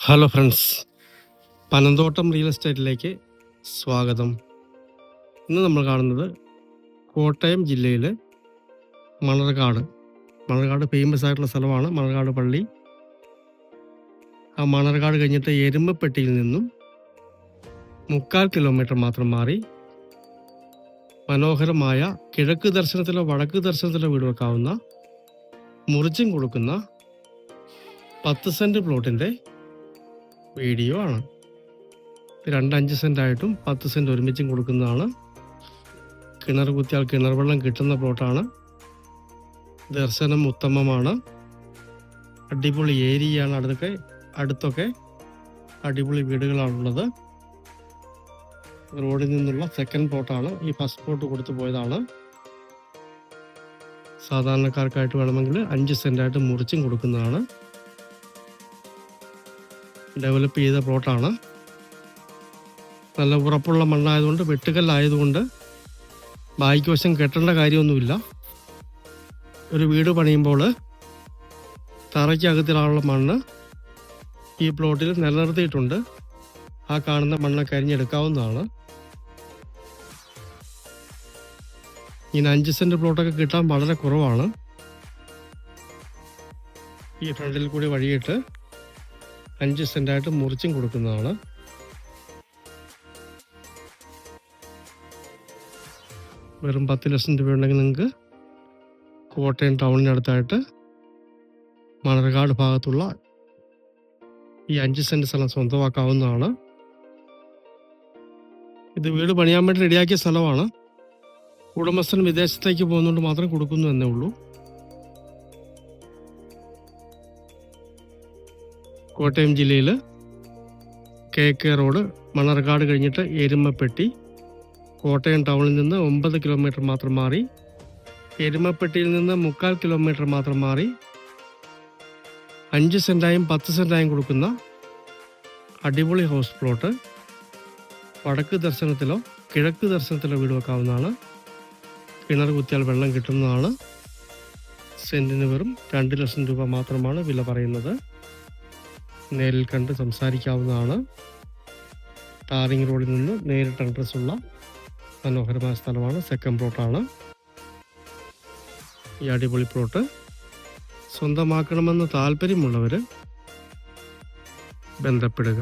Hello friends Panamthottam real എസ്റ്റേറ്റിലേക്ക് സ്വാഗതം. ഇന്ന് നമ്മൾ കാണുന്നത് കോട്ടയം ജില്ലയിലെ മണർകാട്. മണർകാട് ഫേമസ് ആയിട്ടുള്ള സ്ഥലമാണ് മണർകാട് പള്ളി. ആ മണർകാട് കഴിഞ്ഞിട്ട് എരുമപ്പെട്ടിയിൽ നിന്നും മുക്കാൽ കിലോമീറ്റർ മാത്രം മാറി മനോഹരമായ കിഴക്ക് ദർശനത്തിലോ വടക്ക് ദർശനത്തിലോ വീട് വെക്കാവുന്ന മുറിച്ചും കൊടുക്കുന്ന പത്ത് സെന്റ് പ്ലോട്ടിന്റെ വീഡിയോ ആണ്. രണ്ട് അഞ്ച് സെന്റ് ആയിട്ടും പത്ത് സെന്റ് ഒരുമിച്ചും കൊടുക്കുന്നതാണ്. കിണർ കുത്തിയാൽ കിണർ വെള്ളം കിട്ടുന്ന പ്ലോട്ടാണ്. ദർശനം ഉത്തമമാണ്. അടിപൊളി ഏരിയയാണ് അടുത്തൊക്കെ അടുത്തൊക്കെ അടിപൊളി വീടുകളാണുള്ളത് റോഡിൽ നിന്നുള്ള സെക്കൻഡ് പ്ലോട്ടാണ് ഈ ഫസ്റ്റ് പ്ലോട്ട് കൊടുത്തു പോയതാണ്. സാധാരണക്കാർക്കായിട്ട് വേണമെങ്കിൽ അഞ്ച് സെന്റായിട്ട് മുറിച്ചും കൊടുക്കുന്നതാണ്. ഡെവലപ്പ് ചെയ്ത പ്ലോട്ടാണ്. നല്ല ഉറപ്പുള്ള മണ്ണായതുകൊണ്ട് വെട്ടുകല്ലായതുകൊണ്ട് ബാക്കി വശം കെട്ടേണ്ട കാര്യമൊന്നുമില്ല. ഒരു വീട് പണിയുമ്പോൾ തറയ്ക്കകത്തിലുള്ള മണ്ണ് ഈ പ്ലോട്ടിൽ നിലനിർത്തിയിട്ടുണ്ട്. ആ കാണുന്ന മണ്ണ് കരിഞ്ഞെടുക്കാവുന്നതാണ് ഇങ്ങനെ അഞ്ച് സെന്റ് പ്ലോട്ടൊക്കെ കിട്ടാൻ വളരെ കുറവാണ്. ഈ ഫ്രണ്ടിൽ കൂടി വഴിയിട്ട് അഞ്ച് സെന്റായിട്ട് മുറിച്ചും കൊടുക്കുന്നതാണ്. വെറും പത്ത് ലക്ഷം രൂപ ഉണ്ടെങ്കിൽ നിങ്ങൾക്ക് കോട്ടയം ടൗണിനടുത്തായിട്ട് മണർകാട് ഭാഗത്തുള്ള ഈ അഞ്ച് സെന്റ് സ്ഥലം സ്വന്തമാക്കാവുന്നതാണ്. ഇത് വീട് പണിയാൻ വേണ്ടി റെഡിയാക്കിയ സ്ഥലമാണ്. ഉടമസ്ഥൻ വിദേശത്തേക്ക് പോകുന്നതുകൊണ്ട് മാത്രം കൊടുക്കുന്നു എന്നേ ഉള്ളൂ. കോട്ടയം ജില്ലയിൽ കെ കെ റോഡ് മണർകാട് കഴിഞ്ഞിട്ട് എരുമപ്പെട്ടി കോട്ടയം ടൗണിൽ നിന്ന് ഒമ്പത് കിലോമീറ്റർ മാത്രം മാറി എരുമപ്പെട്ടിയിൽ നിന്ന് മുക്കാൽ കിലോമീറ്റർ മാത്രം മാറി അഞ്ച് സെന്റായും പത്ത് സെന്റായും കൊടുക്കുന്ന അടിപൊളി ഹൗസ് പ്ലോട്ട് വടക്ക് ദർശനത്തിലോ കിഴക്ക് ദർശനത്തിലോ വീട് വെക്കാവുന്നതാണ്. കിണർ കുത്തിയാൽ വെള്ളം കിട്ടുന്നതാണ്. സെന്റിന് വെറും രണ്ട് ലക്ഷം രൂപ മാത്രമാണ് വില പറയുന്നത്. നേരിൽ കണ്ട് സംസാരിക്കാവുന്നതാണ്. ടാറിംഗ് റോഡിൽ നിന്ന് നേരിട്ട് അഡ്രസ് ഉള്ള മനോഹരമായ സ്ഥലമാണ് സെക്കൻഡ് പ്ലോട്ടാണ് ഈ അടിപൊളി പ്ലോട്ട് സ്വന്തമാക്കണമെന്ന് താല്പര്യമുള്ളവർ ബന്ധപ്പെടുക.